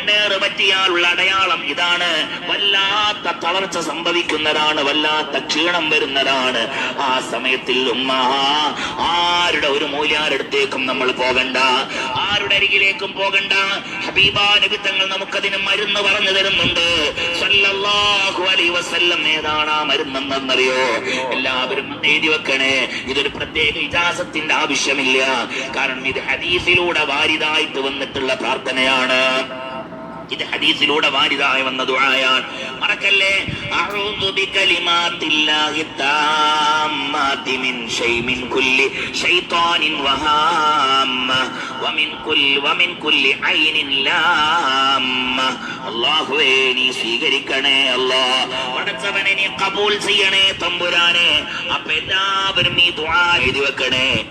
കണ്ണേറ് പറ്റിയാലുള്ള അടയാളം ഇതാണ്. വല്ലാത്ത തളർച്ച സംഭവിക്കുന്നതാണ് വല്ലാത്ത ക്ഷീണം വരുന്നതാണ്. ആ സമയത്തിൽ ഉമ്മ ആരുടെ ഒരു മൂല്യാരടുത്തേക്കും നമ്മൾ പോകണ്ട. ആരുടെ അരികിലേക്കും പോകണ്ട. ഹബീബാ നബി തങ്ങൾ നമുക്കതിന് മരുന്ന് പറഞ്ഞു തരുന്നുണ്ട്. സല്ലല്ലാഹു അലൈഹി വസല്ലം ഏതാണ് ആ മരുന്നെന്നറിയോ? എല്ലാവരും എഴുതി വെക്കണേ. ഇതൊരു പ്രത്യേക ഇജാസത്തിന്റെ ആവശ്യമില്ല. കാരണം ഇത് ഹദീസിലൂടെ വാരിതായിട്ട് വന്നിട്ടുള്ള പ്രാർത്ഥനയാണ്. ഇത് ഹദീസിലൂടെ വാരിതായി വന്ന ദുആയാണ്. മറക്കല്ലേ? അഊദു ബികലിമാത്തില്ലാഹി താമ്മാതി മിൻ ഷൈമിൻ കുല്ലി ശൈത്താനിൻ വഹാമ്മ വമിൻ കുല്ലി വമിൻ കുല്ലി ഐനിൻ ലാമ്മ. അല്ലാഹുവേ നീ സ്വീകരിക്കണേ അല്ലാ. പടച്ചവനെ നീ കബൂൽ ചെയ്യണേ തമ്പുരാനെ. അപ്പൊ എല്ലാവരും ഈ ദുആ എഴുതി വെക്കണേ.